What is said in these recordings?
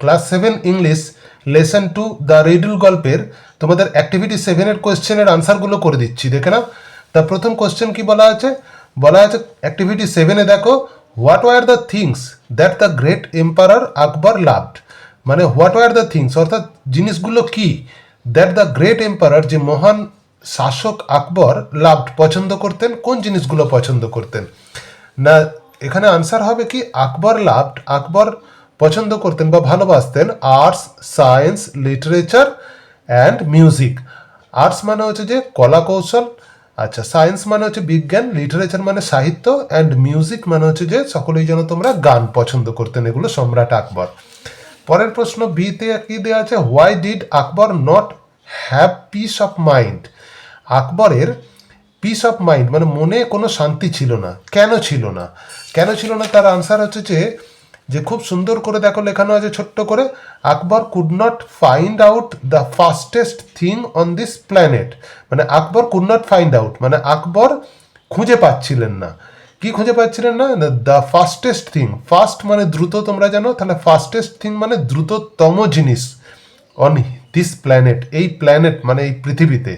Class seven English lesson two the riddle গল্পের তোমাদের activity সেভেনের কোয়েশ্চেনের আনসারগুলো করে দিচ্ছি, দেখে নাও। তা প্রথম কোয়েশ্চেন কি বলা আছে? বলা আছে, অ্যাক্টিভিটি সেভেনে দেখো, what were the things that the great emperor Akbar loved? মানে হোয়াট ওয়ার দ্য থিংস, অর্থাৎ জিনিসগুলো কি দ্যাট দ্য গ্রেট এম্পারার, যে মহান শাসক আকবর লাভড, পছন্দ করতেন, কোন জিনিসগুলো পছন্দ করতেন? না, এখানে আনসার হবে কি, আকবর লাভড, আকবর পছন্দ করতেন বা ভালোবাসতেন arts science literature and music arts মানে হচ্ছে যে কলা কৌশল আচ্ছা সায়েন্স মানে হচ্ছে বিজ্ঞান লিটারেচার মানে সাহিত্য অ্যান্ড মিউজিক মানে হচ্ছে যে সকলেই যেন তোমরা গান পছন্দ করতেন, এগুলো সম্রাট আকবর। পরের প্রশ্ন বিতে কি দেওয়া আছে? Why did Akbar not have peace of mind আকবরের পিস অফ মাইন্ড মানে মনে কোনো শান্তি ছিল না, কেন ছিল না? কেন ছিল না? তার আনসার হচ্ছে যে যে খুব সুন্দর করে দেখো লেখানো আছে, ছোট্ট করে। Akbar could not find out the fastest thing on this planet মানে Akbar could not find out মানে আকবর খুঁজে পাচ্ছিলেন না। কি খুঁজে পাচ্ছিলেন না? দ্য ফাস্টেস্ট থিং ফাস্ট মানে দ্রুত, তোমরা জানো? তাহলে ফাস্টেস্ট থিং মানে দ্রুততম জিনিস অন দিস প্ল্যানেট এই প্ল্যানেট মানে এই পৃথিবীতে।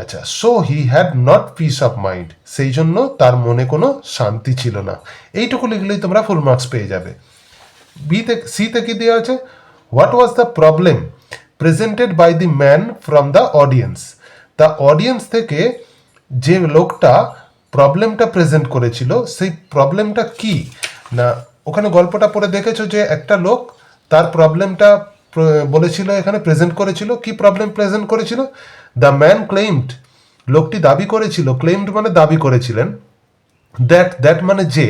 আচ্ছা so he had not peace of mind সেই জন্য তার মনে কোনো শান্তি ছিল না। এইটুকু লিখলেই তোমরা ফুল মার্কস পেয়ে যাবে। বিতে সিতে কি দেওয়া আছে? What was the problem presented by the man from the audience the audience থেকে যে লোকটা প্রবলেমটা প্রেজেন্ট করেছিল, সেই প্রবলেমটা কি? না, ওখানে গল্পটা পড়ে দেখেছ যে একটা লোক তার প্রবলেমটা বলেছিল, এখানে প্রেজেন্ট করেছিল, কি প্রবলেম প্রেজেন্ট করেছিল? দ্য ম্যান ক্লেইমড লোকটি দাবি করেছিল ক্লেইমড মানে দাবি করেছিলেন দ্যাট দ্যাট মানে যে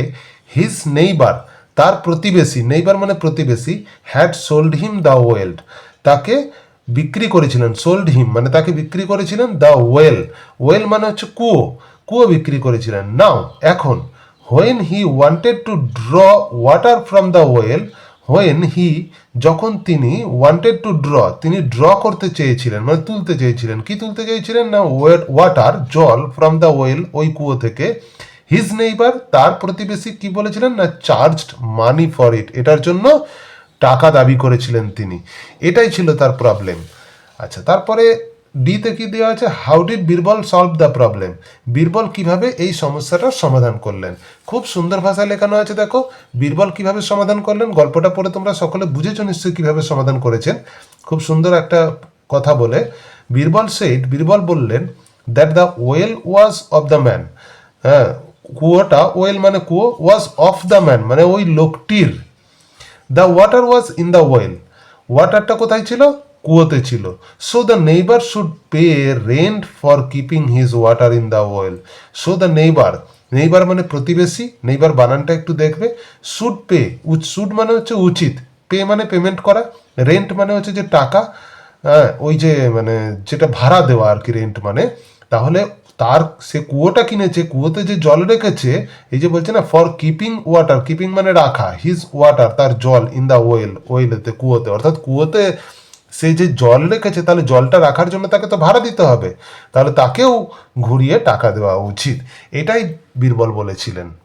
হিজ নেইবার তার প্রতিবেশী নেইবার মানে প্রতিবেশী had sold him the well তাকে বিক্রি করেছিলেন সোল্ড হিম মানে তাকে বিক্রি করেছিলেন দ্য ওয়েল ওয়েল মানে হচ্ছে কুয়ো কুয়ো বিক্রি করেছিলেন। নাও এখন when he wanted to draw water from the well when he যখন তিনি ওয়ান্টেড টু ড্র তিনি ড্র করতে চেয়েছিলেন মানে তুলতে চেয়েছিলেন। কি তুলতে চেয়েছিলেন না? ওয়াটার জল ফ্রম দ্য ওয়েল ওই কুয়ো থেকে। হিজ নেইবার তার প্রতিবেশী কি বলেছিলেন না? চার্জড মানি ফর ইট এটার জন্য টাকা দাবি করেছিলেন তিনি। এটাই ছিল তার প্রবলেম আচ্ছা তারপরে ডিতে কি দেওয়া আছে? How did Birbal solve the problem Birbal কীভাবে এই সমস্যাটার সমাধান করলেন? খুব সুন্দর ভাষায় লেখানো আছে, দেখো। বীরবল কীভাবে সমাধান করলেন? গল্পটা পড়ে তোমরা সকলে বুঝেছ নিশ্চয়ই কীভাবে সমাধান করেছেন। খুব সুন্দর একটা কথা বলে। বীরবল সেইট বীরবল বললেন that the well was of the man হ্যাঁ কুয়োটা ওয়েল মানে কুয়ো ওয়াজ অফ দ্য ম্যান মানে ওই লোকটির। The water was in the well ওয়াটারটা কোথায় ছিল? কুয়োতে ছিল। So the neighbour should pay rent for keeping his water in the well so the neighbour neighbour মানে প্রতিবেশী নেইবার বানানটা একটু দেখবে। শুড পে শুড মানে হচ্ছে উচিত। পে মানে পেমেন্ট করা রেন্ট মানে হচ্ছে যে টাকা হ্যাঁ ওই যে মানে যেটা ভাড়া দেওয়া আর কি রেন্ট মানে। তাহলে তার সে কুয়োটা কিনেছে, কুয়োতে যে জল রেখেছে, এই যে বলছে না ফর কিপিং ওয়াটার কিপিং মানে রাখা হিজ ওয়াটার তার জল ইন দ্য ওয়েল ওয়েলেতে কুয়োতে। অর্থাৎ কুয়োতে সে যে জল রেখেছে, তাহলে জলটা রাখার জন্য তাকে তো ভাড়া দিতে হবে। তাহলে তাকেও ঘুরিয়ে টাকা দেওয়া উচিত। এটাই বীরবল বলেছিলেন।